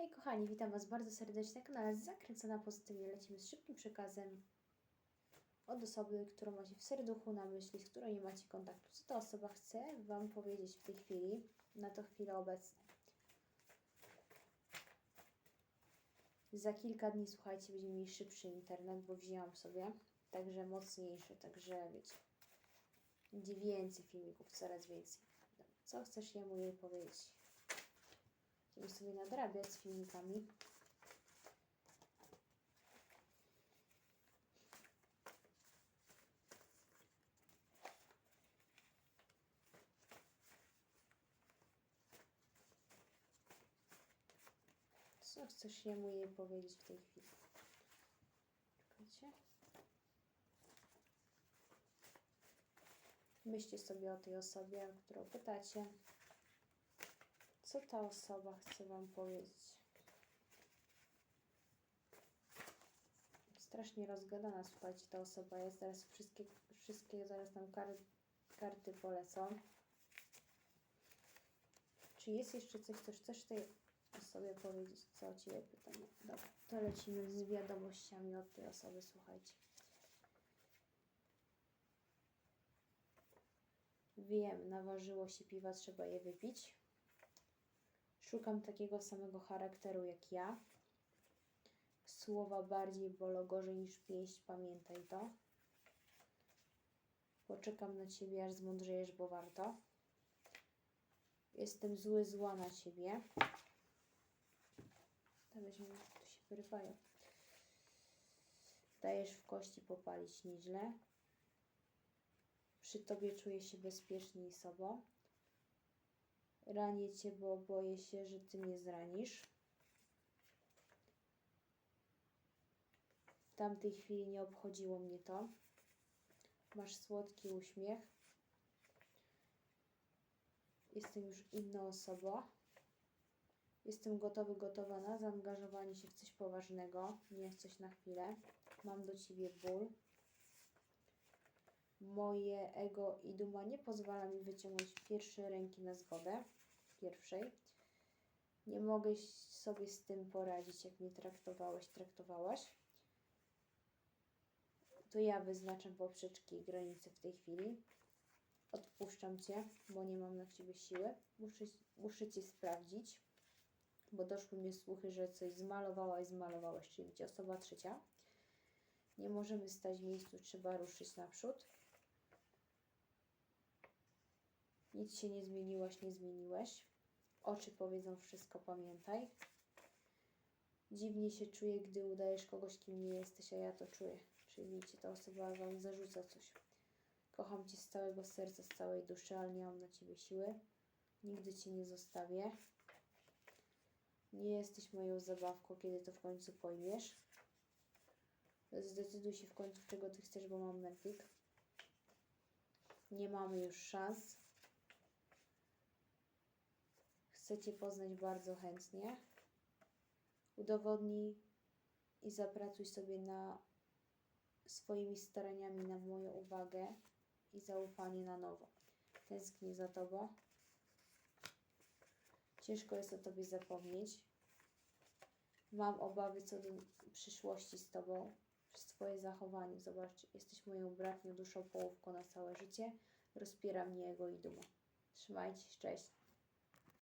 Hej kochani, witam Was bardzo serdecznie na kanale Zakręcona Pozytywnie. Lecimy z szybkim przekazem od osoby, którą macie w serduchu na myśli, z którą nie macie kontaktu. Co ta osoba chce Wam powiedzieć w tej chwili, na to chwilę obecną. Za kilka dni, słuchajcie, będziemy mieli szybszy internet, bo wzięłam sobie, także mocniejszy, także wiecie, będzie więcej filmików, coraz więcej. Co chcesz jemu jej powiedzieć? Będziemy sobie nadrabiać z filmikami. Co chcesz jemu jej powiedzieć w tej chwili? Czekajcie. Myślcie sobie o tej osobie, o którą pytacie. Co ta osoba chce Wam powiedzieć? Strasznie rozgadana, słuchajcie, ta osoba jest. Zaraz wszystkie, wszystkie zaraz nam kar, karty polecą. Czy jest jeszcze coś, co chcesz tej osobie powiedzieć? Co o Ciebie pytam? Dobra, to lecimy z wiadomościami od tej osoby, słuchajcie. Wiem, naważyło się piwa, trzeba je wypić. Szukam takiego samego charakteru jak ja. Słowa bardziej bolą gorzej niż pięść, pamiętaj to. Poczekam na ciebie, aż zmądrzejesz, bo warto. Jestem zły, zła na ciebie. Weźmy, tu się wyrywają. Dajesz w kości popalić nieźle. Przy tobie czuję się bezpieczniej sobą. Ranię cię, bo boję się, że ty mnie zranisz. W tamtej chwili nie obchodziło mnie to. Masz słodki uśmiech. Jestem już inną osobą. Jestem gotowy, gotowa na zaangażowanie się w coś poważnego, nie w coś na chwilę. Mam do ciebie ból. Moje ego i duma nie pozwala mi wyciągnąć pierwszej ręki na zgodę. Pierwszej. Nie mogę sobie z tym poradzić, jak mnie traktowałeś, traktowałaś. To ja wyznaczam poprzeczki i granice w tej chwili. Odpuszczam Cię, bo nie mam na Ciebie siły. Muszę, muszę Cię sprawdzić, bo doszły mnie słuchy, że coś zmalowałaś, zmalowałeś, czyli wiecie, osoba trzecia. Nie możemy stać w miejscu, trzeba ruszyć naprzód. Nic się nie zmieniłaś, nie zmieniłeś. Oczy powiedzą wszystko, pamiętaj. Dziwnie się czuję, gdy udajesz kogoś, kim nie jesteś, a ja to czuję. Czyli widzicie, ta osoba wam zarzuca coś. Kocham cię z całego serca, z całej duszy, ale nie mam na ciebie siły. Nigdy cię nie zostawię. Nie jesteś moją zabawką, kiedy to w końcu pojmiesz. Zdecyduj się w końcu, czego ty chcesz, bo mam mertik. Nie mamy już szans. Chcę Cię poznać bardzo chętnie. Udowodnij i zapracuj sobie na swoimi staraniami na moją uwagę i zaufanie na nowo. Tęsknię za Tobą. Ciężko jest o Tobie zapomnieć. Mam obawy co do przyszłości z Tobą przez Twoje zachowanie. Zobacz, jesteś moją bratnią duszą połówką na całe życie. Rozpiera mnie jego i duma. Trzymajcie się, cześć.